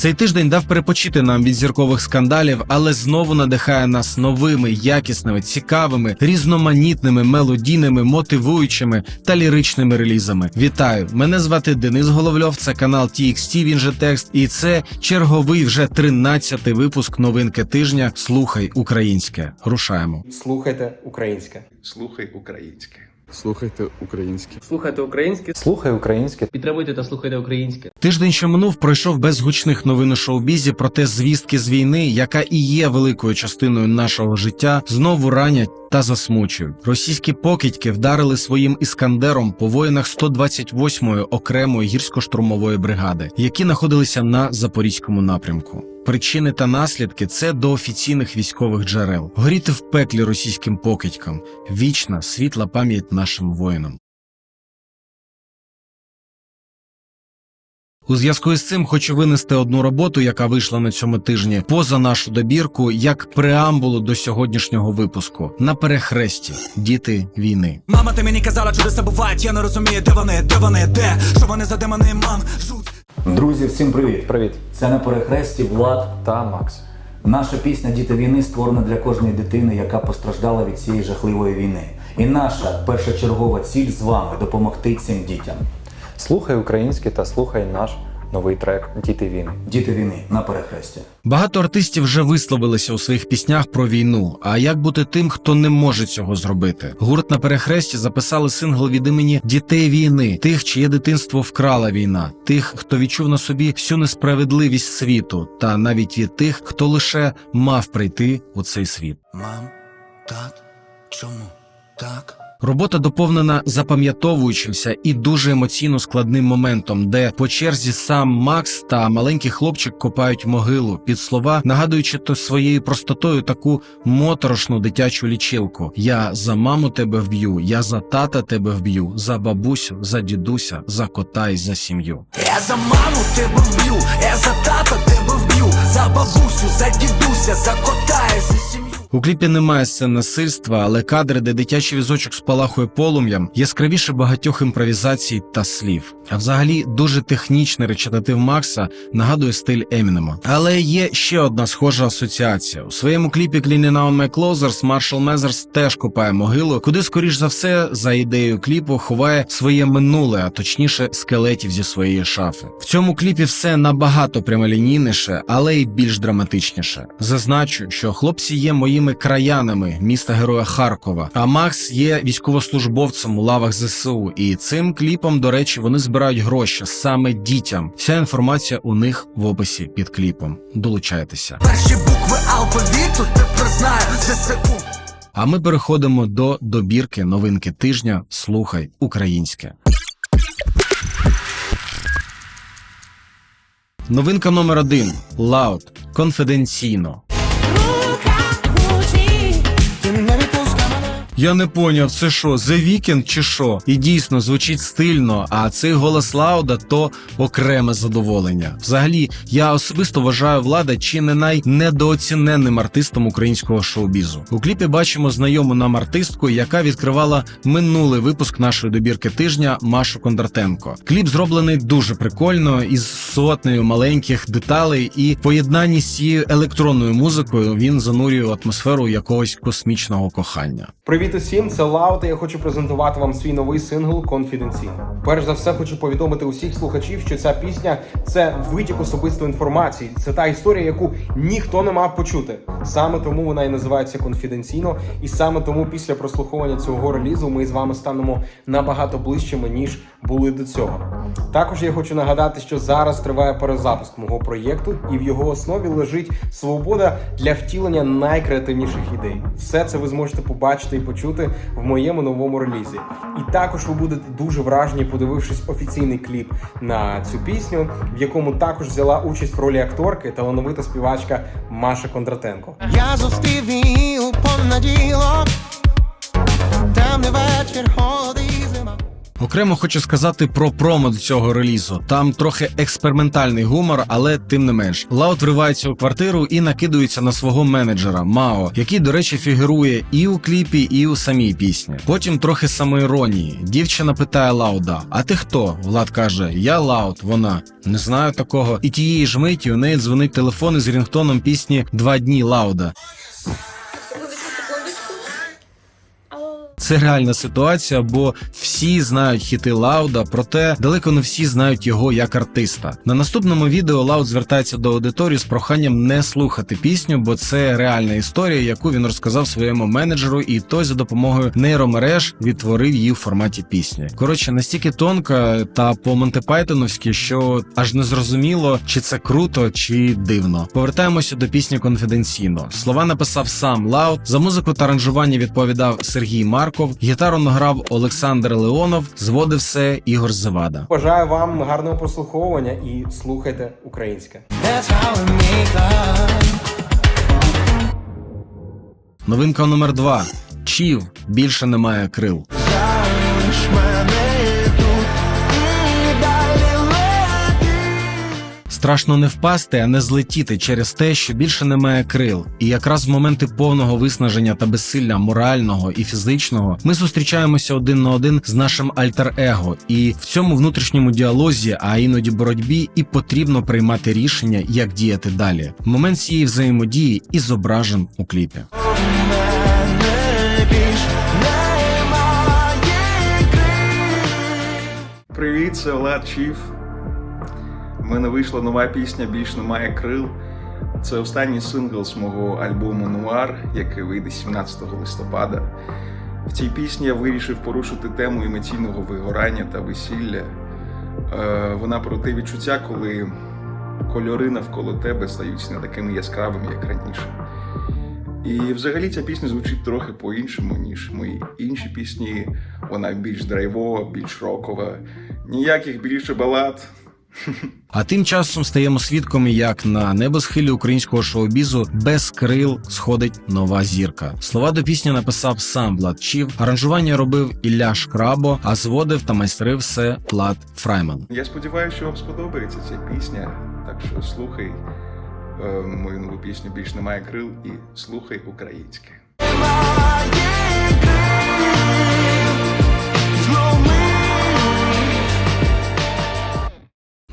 Цей тиждень дав перепочити нам від зіркових скандалів, але знову надихає нас новими, якісними, цікавими, різноманітними, мелодійними, мотивуючими та ліричними релізами. Вітаю! Мене звати Денис Головльов. Це канал TXT, він же текст, і це черговий вже 13-й випуск новинки тижня. Слухай українське. Рушаємо. Слухайте українське. Слухай українське. Слухайте українське. Слухайте українське, Слухай українське. підтримуйте та слухайте українське. Тиждень, що минув, пройшов без гучних новин у шоу-бізі, проте звістки з війни, яка і є великою частиною нашого життя, знову ранять та засмучують. Російські покидьки вдарили своїм іскандером по воїнах 128-ї окремої гірсько-штурмової бригади, які знаходилися на запорізькому напрямку. Причини та наслідки це до офіційних військових джерел. Горіти в пеклі російським покидькам. Вічна світла пам'ять нашим воїнам. У зв'язку із цим хочу винести одну роботу, яка вийшла на цьому тижні, поза нашу добірку, як преамбулу до сьогоднішнього випуску на перехресті діти війни. Мама, ти мені казала, чудеса бувають, я не розумію, де вони, де вони, де, що вони за демони, мам, жуть. Друзі, всім привіт! Привіт. Це на перехресті Влад. Та Макс. Наша пісня Діти війни створена для кожної дитини, яка постраждала від цієї жахливої війни. І наша першочергова ціль з вами допомогти цим дітям. Слухай українське та слухай наш новий трек Діти війни. Діти війни на перехресті. Багато артистів вже висловилися у своїх піснях про війну. А як бути тим, хто не може цього зробити? Гурт на перехресті записали сингл від імені дітей війни, тих, чиє дитинство вкрала війна, тих, хто відчув на собі всю несправедливість світу, та навіть від тих, хто лише мав прийти у цей світ. Мам, тат, чому так? Робота доповнена запам'ятовуючимся і дуже емоційно складним моментом, де по черзі сам Макс та маленький хлопчик копають могилу під слова, нагадуючи то своєю простотою таку моторошну дитячу лічилку: Я за маму тебе вб'ю, я за тата тебе вб'ю, за бабусю, за дідуся, за кота і за сім'ю. Я за маму тебе вб'ю, я за тата тебе вб'ю, за бабусю, за дідуся, за кота і за сім'ю. У кліпі немає сцен насильства, але кадри, де дитячий візочок спалахує полум'ям, яскравіше багатьох імпровізацій та слів. А взагалі дуже технічний речитатив Макса нагадує стиль Емінема. Але є ще одна схожа асоціація. У своєму кліпі Cleaning Out Маршал Мезерс теж копає могилу, куди, скоріш за все, за ідеєю кліпу ховає своє минуле, а точніше скелетів зі своєї шафи. В цьому кліпі все набагато прямолінійніше, але й більш драматичніше. Зазначу, що хлопці є моїми краянами міста Героя Харкова, а Макс є військовослужбовцем у лавах ЗСУ. І цим кліпом, до речі, вони збирають гроші саме дітям. Вся інформація у них в описі під кліпом. Долучайтеся. Перші букви алфавіту тепер знаю ЗСУ. А ми переходимо до добірки новинки тижня. Слухай українське. Новинка номер один Лаут. Конфіденційно. Я не поняв, це що, The Weeknd чи що? І дійсно звучить стильно, а цей голос Лауда то окреме задоволення. Взагалі, я особисто вважаю влада чи не найнедооціненним артистом українського шоу-бізу. У кліпі бачимо знайому нам артистку, яка відкривала минулий випуск нашої добірки тижня Машу Кондратенко. Кліп зроблений дуже прикольно із сотнею маленьких деталей, і поєднанні з цією електронною музикою він занурює атмосферу якогось космічного кохання. Привіт усім, це Лаут, і я хочу презентувати вам свій новий сингл Конфіденційно. Перш за все, хочу повідомити усіх слухачів, що ця пісня це витік особистої інформації. Це та історія, яку ніхто не мав почути. Саме тому вона і називається конфіденційно, і саме тому після прослуховування цього релізу ми з вами станемо набагато ближчими ніж були до цього. Також я хочу нагадати, що зараз триває перезапуск мого проєкту, і в його основі лежить свобода для втілення найкреативніших ідей. Все це ви зможете побачити і почути в моєму новому релізі. І також ви будете дуже вражені, подивившись офіційний кліп на цю пісню, в якому також взяла участь в ролі акторки талановита співачка Маша Кондратенко. Я зустрів її у понеділок, темний вечір. Окремо хочу сказати про промо до цього релізу. Там трохи експериментальний гумор, але тим не менш. Лаут вривається у квартиру і накидується на свого менеджера Мао, який, до речі, фігурує і у кліпі, і у самій пісні. Потім трохи самоіронії. Дівчина питає Лауда: А ти хто? Влад каже: Я Лаут, вона не знаю такого. І тієї ж миті у неї дзвонить телефон із рінгтоном пісні Два дні Лауда. Це реальна ситуація, бо всі знають хіти Лауда, проте далеко не всі знають його як артиста. На наступному відео Лауд звертається до аудиторії з проханням не слухати пісню, бо це реальна історія, яку він розказав своєму менеджеру, і той за допомогою нейромереж відтворив її в форматі пісні. Коротше, настільки тонка та по Монтепайтоновськи, що аж не зрозуміло, чи це круто, чи дивно. Повертаємося до пісні конфіденційно. Слова написав сам Лауд. За музику та аранжування відповідав Сергій Марков. Гітару награв Олександр Леонов. Зводив все Ігор Завада. Бажаю вам гарного прослуховування і слухайте українське. Новинка номер два. Чів більше немає крил. Страшно не впасти, а не злетіти через те, що більше немає крил. І якраз в моменти повного виснаження та безсилля морального і фізичного ми зустрічаємося один на один з нашим альтер-его, і в цьому внутрішньому діалозі, а іноді боротьбі, і потрібно приймати рішення, як діяти далі. Момент цієї взаємодії і зображен у кліпі. Привіт, це Влад Чіф. У мене вийшла нова пісня Більш немає крил. Це останній сингл з мого альбому Нуар, який вийде 17 листопада. В цій пісні я вирішив порушити тему емоційного вигорання та весілля. Е, Вона про те відчуття, коли кольори навколо тебе стають не такими яскравими, як раніше. І взагалі ця пісня звучить трохи по-іншому, ніж мої інші пісні. Вона більш драйвова, більш рокова, ніяких більше балад. А тим часом стаємо свідками, як на небосхилі українського шоу-бізу без крил сходить нова зірка. Слова до пісні написав сам Влад Чів, аранжування робив Ілля Шкрабо, а зводив та майстрив все Влад Фрайман. Я сподіваюся, що вам сподобається ця пісня. Так що слухай е, мою нову пісню більш немає крил і слухай українське.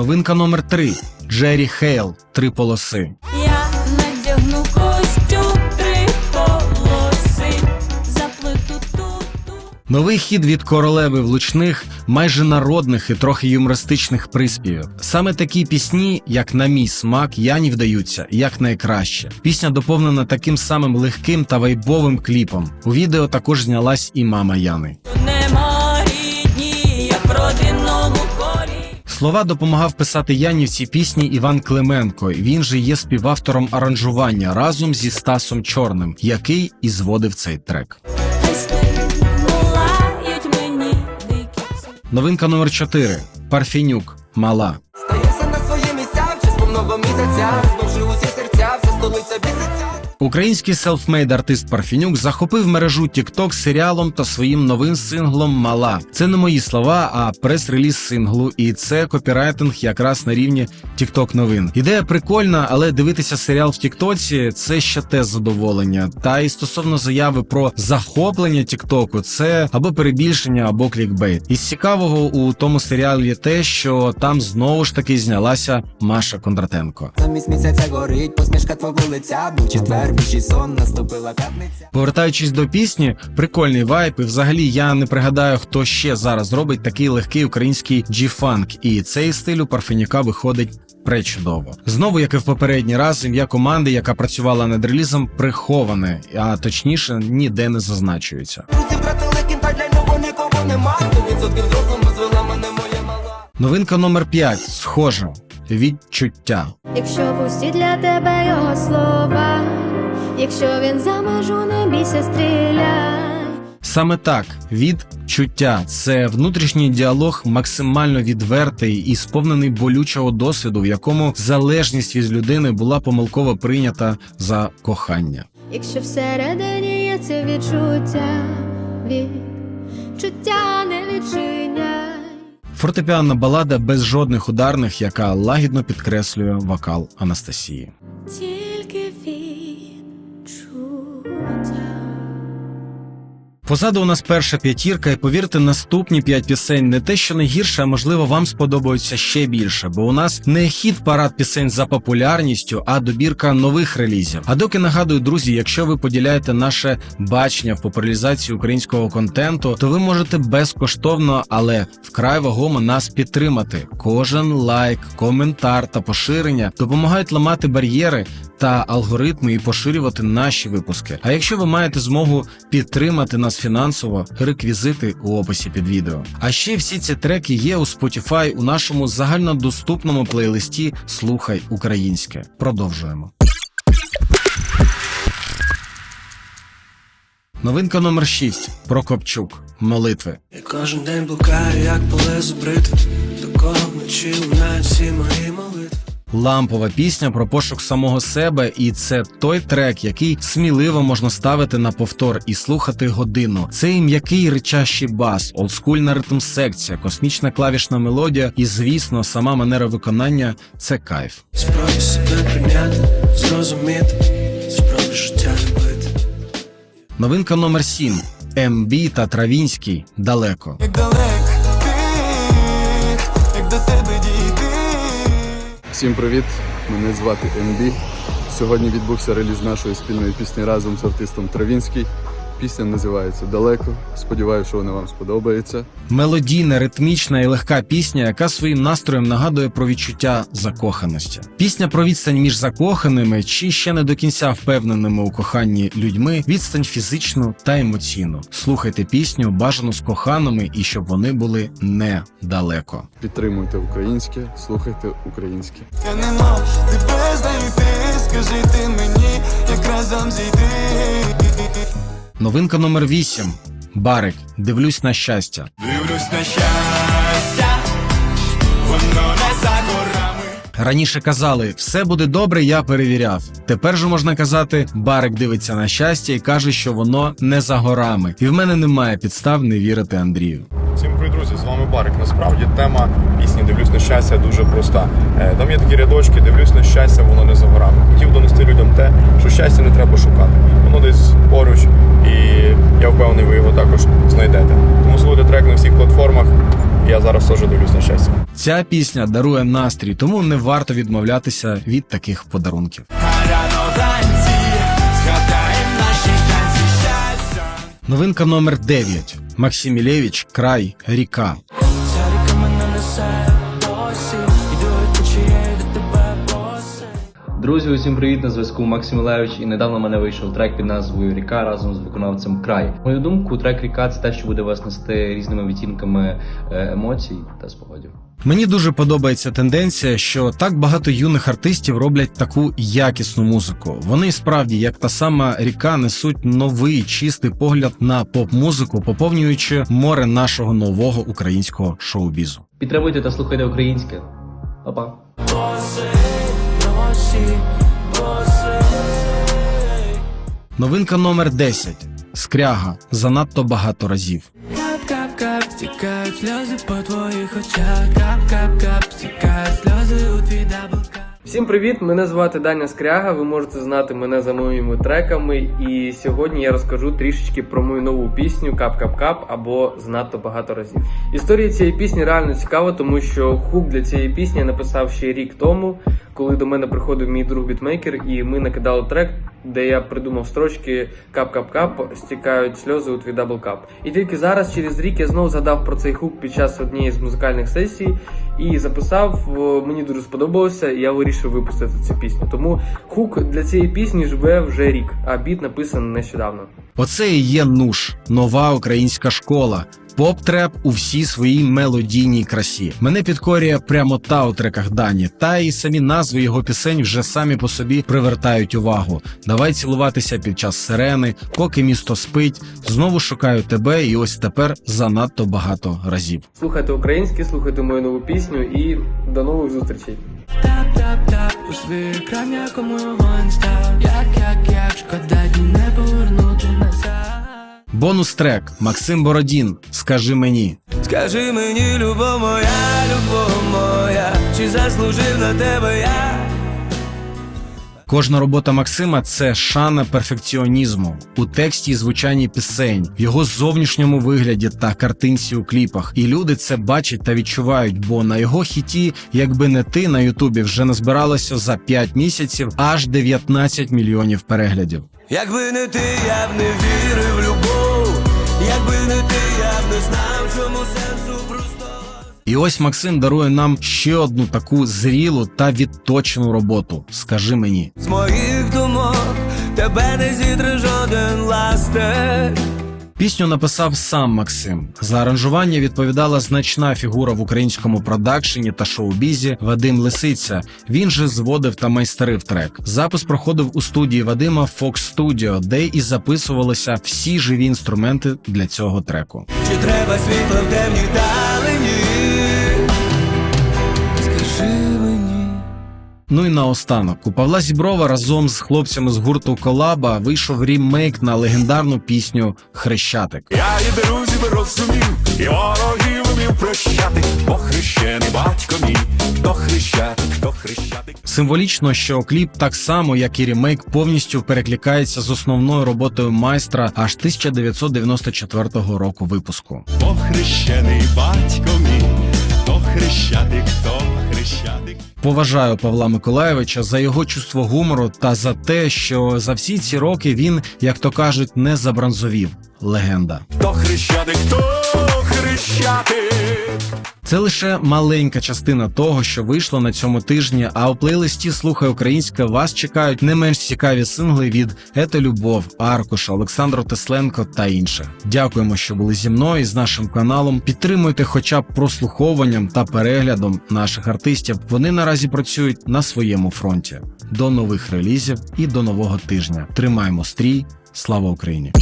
Новинка номер 3 Джері Хейл. Три полоси. Я надягну костюм три полоси, заплету тут. Новий хід від королеви влучних, майже народних і трохи юмористичних приспівів. Саме такі пісні, як на мій смак, Яні вдаються як найкраще. Пісня доповнена таким самим легким та вайбовим кліпом. У відео також знялась і мама Яни. Слова допомагав писати Яні в цій пісні Іван Клименко. Він же є співавтором аранжування разом зі Стасом Чорним, який і зводив цей трек. Новинка номер 4 Парфінюк. Мала. Стаєшся на свої місця, в час повного місяця, знувши усі серця, вся столиця біситься. Український селфмейд артист Парфінюк захопив мережу TikTok серіалом та своїм новим синглом Мала. Це не мої слова, а прес-реліз синглу, і це копірайтинг якраз на рівні TikTok новин. Ідея прикольна, але дивитися серіал в Тіктоці це ще те задоволення. Та і стосовно заяви про захоплення Тіктоку, це або перебільшення, або клікбейт. Із цікавого у тому серіалі те, що там знову ж таки знялася Маша Кондратенко. Замість місяця горить, посмішка твого лиця, був четвер, більший сон, наступила п'ятниця. Повертаючись до пісні, прикольний вайб. І взагалі я не пригадаю, хто ще зараз робить такий легкий український G-фанк. І цей стиль у Парфенюка виходить пречудово. Знову, як і в попередній раз, ім'я команди, яка працювала над релізом, приховане, а точніше ніде не зазначується. Друзі кінта, для нього нікого нема. Відсотків зрозуму звела мене моя мала. Новинка номер 5 схожа відчуття. Якщо пусті для тебе його слова, якщо він за межу не бійся, стріляй. Саме так, відчуття це внутрішній діалог максимально відвертий і сповнений болючого досвіду, в якому залежність від людини була помилково прийнята за кохання. Якщо всередині є це відчуття, відчуття не відчиняй. Фортепіанна балада без жодних ударних, яка лагідно підкреслює вокал Анастасії. Позаду у нас перша п'ятірка, і повірте, наступні п'ять пісень не те, що не гірше, а можливо вам сподобаються ще більше, бо у нас не хіт парад пісень за популярністю, а добірка нових релізів. А доки нагадую, друзі, якщо ви поділяєте наше бачення в популяризації українського контенту, то ви можете безкоштовно, але вкрай вагомо нас підтримати. Кожен лайк, коментар та поширення допомагають ламати бар'єри та алгоритми і поширювати наші випуски. А якщо ви маєте змогу підтримати нас фінансово, реквізити у описі під відео. А ще всі ці треки є у Spotify у нашому загальнодоступному плейлисті Слухай українське. Продовжуємо. Новинка номер 6. Прокопчук. Молитви. Я кожен день блукаю, як по лезу бритви До кого вночі лунають всі мої молитви Лампова пісня про пошук самого себе, і це той трек, який сміливо можна ставити на повтор і слухати годину. Це і м'який ричащий бас, олдскульна ритм-секція, космічна клавішна мелодія, і звісно, сама манера виконання це кайф. Спробуй себе прийняти, зрозуміти Спробуй життя любити Новинка номер 7. МБ та Травінський далеко. Як далеко Всім привіт! Мене звати МБ. Сьогодні відбувся реліз нашої спільної пісні разом з артистом Травінський. Пісня називається Далеко. Сподіваюся, що вона вам сподобається. Мелодійна, ритмічна і легка пісня, яка своїм настроєм нагадує про відчуття закоханості. Пісня про відстань між закоханими чи ще не до кінця впевненими у коханні людьми, відстань фізичну та емоційну. Слухайте пісню бажано з коханими і щоб вони були недалеко. Підтримуйте українське, слухайте українське. Я не мав тебе знайти, скажи ти мені, як разом зійти Новинка номер 8. Барик. Дивлюсь на щастя. Дивлюсь на щастя, воно не за горами Раніше казали, все буде добре, я перевіряв. Тепер же можна казати, Барик дивиться на щастя і каже, що воно не за горами. І в мене немає підстав не вірити Андрію. Друзі! З вами Барик. Насправді тема пісні Дивлюсь на щастя дуже проста. Е, Там є такі рядочки, дивлюсь на щастя, воно не за горами. Хотів донести людям те, що щастя не треба шукати. Воно десь поруч, і я впевнений, ви його також знайдете. Тому слухайте трек на всіх платформах. Я зараз теж дивлюсь на щастя. Ця пісня дарує настрій, тому не варто відмовлятися від таких подарунків. Новинка номер 9. Максимілєвич, край, река. Друзі, усім привіт на зв'язку Максим Мілевич. І недавно в мене вийшов трек під назвою Ріка разом з виконавцем Край. Мою думку, трек Ріка це те, що буде вас нести різними відтінками е, емоцій та спогадів. Мені дуже подобається тенденція, що так багато юних артистів роблять таку якісну музику. Вони справді, як та сама ріка, несуть новий чистий погляд на поп-музику, поповнюючи море нашого нового українського шоу-бізу. Підтримуйте та слухайте українське. Па-па. Боси, боси Новинка номер 10. Скряга занадто багато разів. Кап-кап-кап, стікають сльози по твоїх очах Кап-кап-кап, стікають сльози у твій даблкап Всім привіт! Мене звати Даня Скряга. Ви можете знати мене за моїми треками. І сьогодні я розкажу трішечки про мою нову пісню Кап-кап-кап або Знадто багато разів. Історія цієї пісні реально цікава, тому що хук для цієї пісні я написав ще рік тому, коли до мене приходив мій друг бітмейкер, і ми накидали трек, де я придумав строчки Кап-кап-кап, стікають сльози у твій даблкап. І тільки зараз, через рік, я знову згадав про цей хук під час однієї з музикальних сесій і записав. Мені дуже сподобалося, і я вирішив випустити цю пісню. Тому хук для цієї пісні живе вже рік, а біт написаний нещодавно. Оце і є нуш, нова українська школа. Поп-треп у всій своїй мелодійній красі. Мене підкорює прямота у треках Дані, та і самі назви його пісень вже самі по собі привертають увагу. Давай цілуватися під час сирени, поки місто спить. Знову шукаю тебе, і ось тепер занадто багато разів. Слухайте українське, слухайте мою нову пісню і до нових зустрічей. Тап-тап-тап, у свій екран, якому Як, як, як, шкода дні не повернути назад Бонус трек Максим Бородін. Скажи мені. Скажи мені, любов моя, любов моя, чи заслужив на тебе я? Кожна робота Максима це шана перфекціонізму у тексті і звучанні пісень, в його зовнішньому вигляді та картинці у кліпах. І люди це бачать та відчувають, бо на його хіті, якби не ти на Ютубі, вже назбиралося за 5 місяців аж 19 мільйонів переглядів. Якби не ти, я б не вірив якби не ти, я б не знав, чому сенсу просто. І ось Максим дарує нам ще одну таку зрілу та відточену роботу. Скажи мені. З моїх думок тебе не зітре жоден ластер. Пісню написав сам Максим. За аранжування відповідала значна фігура в українському продакшені та шоу-бізі Вадим Лисиця. Він же зводив та майстерив трек. Запис проходив у студії Вадима Fox Studio, де і записувалися всі живі інструменти для цього треку. Чи треба світло в темні далині? Ну і наостанок у Павла Зіброва разом з хлопцями з гурту Колаба вийшов рімейк на легендарну пісню Хрещатик. Я і друзів розумів, і ворогів вмів прощати, бо хрещений батько мій, хто хрещатик, хто хрещатик. Символічно, що кліп так само, як і рімейк, повністю перекликається з основною роботою майстра аж 1994 року випуску. Бо хрещений батько мій, хто хрещатик, хто хрещатик. Поважаю Павла Миколаєвича за його чувство гумору та за те, що за всі ці роки він, як то кажуть, не забранзовів. Легенда. Хто хрещатик, хто. Це лише маленька частина того, що вийшло на цьому тижні. А у плейлисті Слухай Українська вас чекають не менш цікаві сингли від Ето Любов, Аркуша, Олександру Тесленко та інших. Дякуємо, що були зі мною і з нашим каналом. Підтримуйте, хоча б прослуховуванням та переглядом наших артистів. Вони наразі працюють на своєму фронті. До нових релізів і до нового тижня. Тримаємо стрій. Слава Україні!